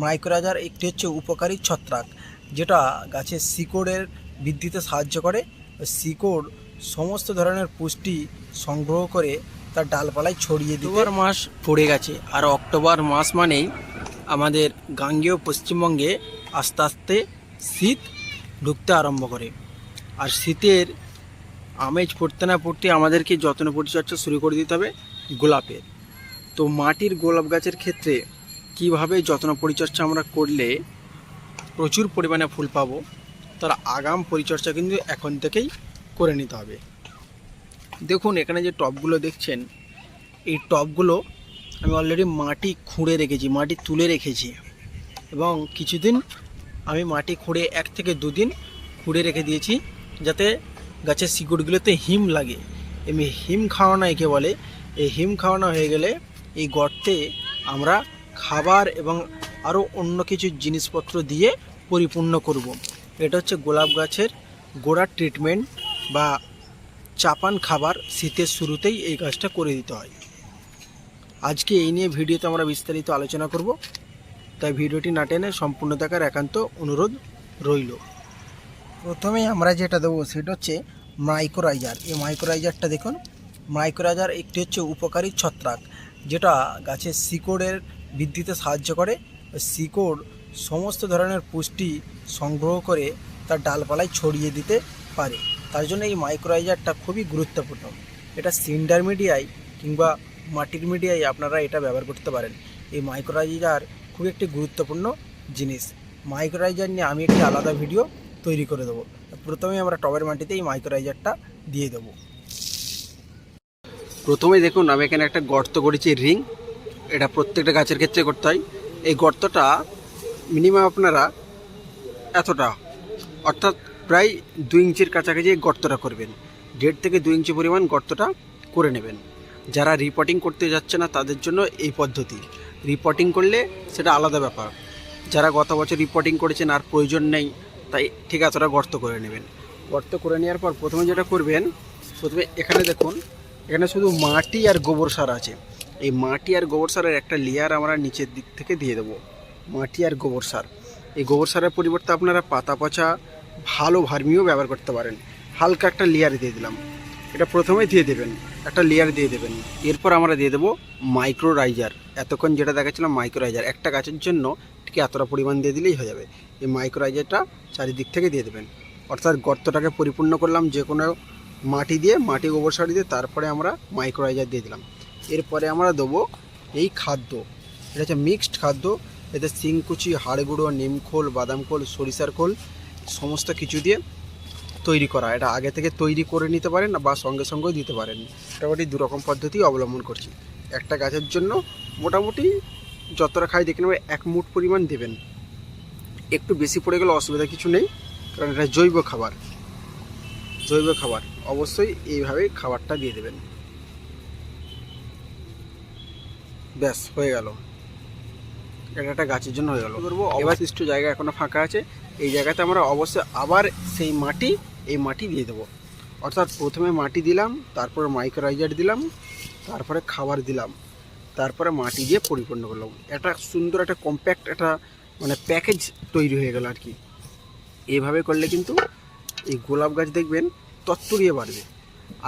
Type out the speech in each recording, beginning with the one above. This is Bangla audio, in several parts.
মাইক্রোরাজার একটি হচ্ছে উপকারী ছত্রাক, যেটা গাছের শিকড়ের বৃদ্ধিতে সাহায্য করে। শিকড় সমস্ত ধরনের পুষ্টি সংগ্রহ করে তার ডালপালায় ছড়িয়ে অক্টোবর মাস পড়ে গেছে, আর অক্টোবর মাস মানেই আমাদের গাঙ্গেয় পশ্চিমবঙ্গে আস্তে আস্তে শীত ঢুকতে আরম্ভ করে। আর শীতের আমেজ পড়তে না পড়তে আমাদেরকে যত্ন পরিচর্যা শুরু করে দিতে হবে গোলাপের। তো মাটির গোলাপ গাছের ক্ষেত্রে কীভাবে যত্ন পরিচর্যা আমরা করলে প্রচুর পরিমাণে ফুল পাবো, তার আগাম পরিচর্যা কিন্তু এখন থেকেই করে নিতে হবে। দেখুন, এখানে যে টবগুলো দেখছেন, এই টবগুলো আমি অলরেডি মাটি খুঁড়ে রেখেছি, মাটি তুলে রেখেছি এবং কিছুদিন আমি মাটি খুঁড়ে, এক থেকে দুদিন খুঁড়ে রেখে দিয়েছি যাতে গাছের শিকড়গুলোতে হিম লাগে। এমনি হিম খাওয়ানো একে বলে, এই হিম খাওয়ানো হয়ে গেলে এই গর্তে আমরা খাবার এবং আরও অন্য কিছু জিনিসপত্র দিয়ে পরিপূর্ণ করব। এটা হচ্ছে গোলাপ গাছের গোড়ার ট্রিটমেন্ট বা চাপান খাবার শীতের শুরুতেই এই কাজটা করে দিতে হয়। আজকে এই নিয়ে ভিডিওতে আমরা বিস্তারিত আলোচনা করব, তাই ভিডিওটি না টেনে সম্পূর্ণ দেখার একান্ত অনুরোধ রইল। প্রথমে আমরা যেটা দেবো সেটা হচ্ছে মাইক্রোরাইজার এই মাইক্রোরাইজারটা দেখুন মাইক্রোরাইজার একটি হচ্ছে উপকারী ছত্রাক, যেটা গাছের শিকড়ের বৃদ্ধিতে সাহায্য করে। শিকড় সমস্ত ধরনের পুষ্টি সংগ্রহ করে তার ডালপালায় ছড়িয়ে দিতে পারে। তার জন্য এই মাইক্রোরাইজারটা খুবই গুরুত্বপূর্ণ। এটা সিন্ডার মিডিয়ায় কিংবা মাটির মিডিয়ায় আপনারা এটা ব্যবহার করতে পারেন। এই মাইক্রোরাইজার খুব একটি গুরুত্বপূর্ণ জিনিস। মাইক্রোরাইজার নিয়ে আমি একটি আলাদা ভিডিও তৈরি করে দেবো। প্রথমে আমরা টবের মাটিতে এই মাইক্রোরাইজারটা দিয়ে দেবো। প্রথমে দেখুন, আমি এখানে একটা গর্ত করেছি রিং। এটা প্রত্যেকটা গাছের ক্ষেত্রে করতে হয়। এই গর্তটা মিনিমাম আপনারা এতটা, অর্থাৎ প্রায় দুই ইঞ্চির কাছাকাছি গর্তটা করবেন। দেড় থেকে দুই ইঞ্চি পরিমাণ গর্তটা করে নেবেন। যারা রিপোর্টিং করতে যাচ্ছে না তাদের জন্য এই পদ্ধতি। রিপোর্টিং করলে সেটা আলাদা ব্যাপার। যারা গত বছর রিপোর্টিং করেছেন আর প্রয়োজন নেই, তাই ঠিক ওরা গর্ত করে নেবেন। গর্ত করে নেওয়ার পর প্রথমে যেটা করবেন, প্রথমে এখানে দেখুন, এখানে শুধু মাটি আর গোবর সার আছে। এই মাটি আর গোবর সারের একটা লেয়ার আমরা নিচের দিক থেকে দিয়ে দেবো। মাটি আর গোবর সার। এই গোবর সারের পরিবর্তে আপনারা পাতা পচা, ভালো ভার্মিও ব্যবহার করতে পারেন। হালকা একটা লেয়ার দিয়ে দিলাম। এটা প্রথমে দিয়ে দেবেন। একটা লেয়ার দিয়ে দেবেন। এরপর আমরা দিয়ে দেবো মাইক্রোরাইজার এতক্ষণ যেটা দেখাচ্ছিলাম মাইক্রোরাইজার একটা গাছের জন্য ঠিক এতটা পরিমাণ দিয়ে দিলেই হয়ে যাবে। এই মাইক্রোরাইজারটা চারিদিক থেকে দিয়ে দেবেন। অর্থাৎ গর্তটাকে পরিপূর্ণ করলাম যে কোনো মাটি দিয়ে, মাটি গোবর সার দিয়ে, তারপরে আমরা মাইক্রোরাইজার দিয়ে দিলাম। এরপরে আমরা দেবো এই খাদ্য। এটা হচ্ছে মিক্সড খাদ্য। এতে শিংকুচি হাড় গুঁড়ো নিমখোল বাদাম খোল সরিষার খোল সমস্ত কিছু দিয়ে তৈরি করা। এটা আগে থেকে তৈরি করে নিতে পারেন বা সঙ্গে সঙ্গেও দিতে পারেন। মোটামুটি দুরকম পদ্ধতি অবলম্বন করছি। একটা গাছের জন্য মোটামুটি যতটা খাই দেখে নেবে এক মুঠ পরিমাণ দেবেন। একটু বেশি পড়ে গেলে অসুবিধা কিছু নেই, কারণ এটা জৈব খাবার। জৈব খাবার। অবশ্যই এইভাবে খাবারটা দিয়ে দেবেন। ব্যাস হয়ে গেল। এটা একটা গাছের জন্য হয়ে গেল। করব? অবশিষ্ট জায়গা এখনও ফাঁকা আছে। এই জায়গাতে আমরা অবশ্যই আবার সেই মাটি এই মাটি দিয়ে দেবো। অর্থাৎ প্রথমে মাটি দিলাম তারপরে মাইক্রোরাইজার দিলাম তারপরে খাবার দিলাম তারপরে মাটি দিয়ে পরিপূর্ণ করলাম। একটা সুন্দর একটা কম্প্যাক্ট একটা মানে প্যাকেজ তৈরি হয়ে গেল আর কি। এইভাবে করলে কিন্তু এই গোলাপ গাছ দেখবেন তত্তরিয়ে বাড়বে।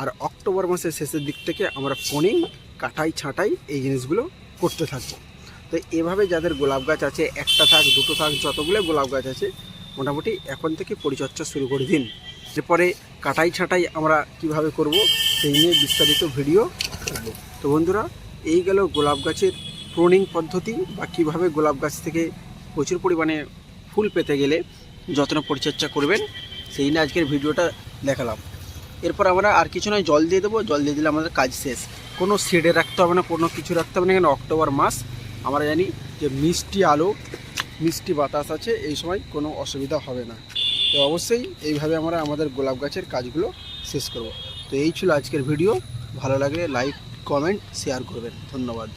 আর অক্টোবর মাসের শেষের দিক থেকে আমরা ফোনিং কাটাই ছাঁটাই এই জিনিসগুলো করতে থাকব। তো এভাবে যাদের গোলাপ গাছ আছে, একটা থাক, দুটো থাক, যতগুলো গোলাপ গাছ আছে, মোটামুটি এখন থেকে পরিচর্যা শুরু করে দিন। এরপরে কাটাই ছাঁটাই আমরা কীভাবে করব, সেই নিয়ে বিস্তারিত ভিডিও তো বন্ধুরা, এই গেল গোলাপ গাছের প্রোনিং পদ্ধতি বা কীভাবে গোলাপ গাছ থেকে প্রচুর পরিমাণে ফুল পেতে গেলে যত্ন পরিচর্যা করবেন, সেই নিয়ে আজকের ভিডিওটা দেখালাম। এরপর আমরা আর কিছু নয়, জল দিয়ে দেবো। জল দিয়ে দিলে আমাদের কাজ শেষ। কোনো শেডে রাখতে হবে না, কোনো কিছু রাখতে হবে না। কেন অক্টোবর মাস। আমরা জানি যে মিষ্টি আলো, মিষ্টি বাতাস আছে, এই সময় কোনো অসুবিধা হবে না। তো অবশ্যই এইভাবে আমরা আমাদের গোলাপ গাছের কাজগুলো শেষ করব। তো এই ছিল আজকের ভিডিও ভালো লাগলে লাইক কমেন্ট শেয়ার করবেন। ধন্যবাদ।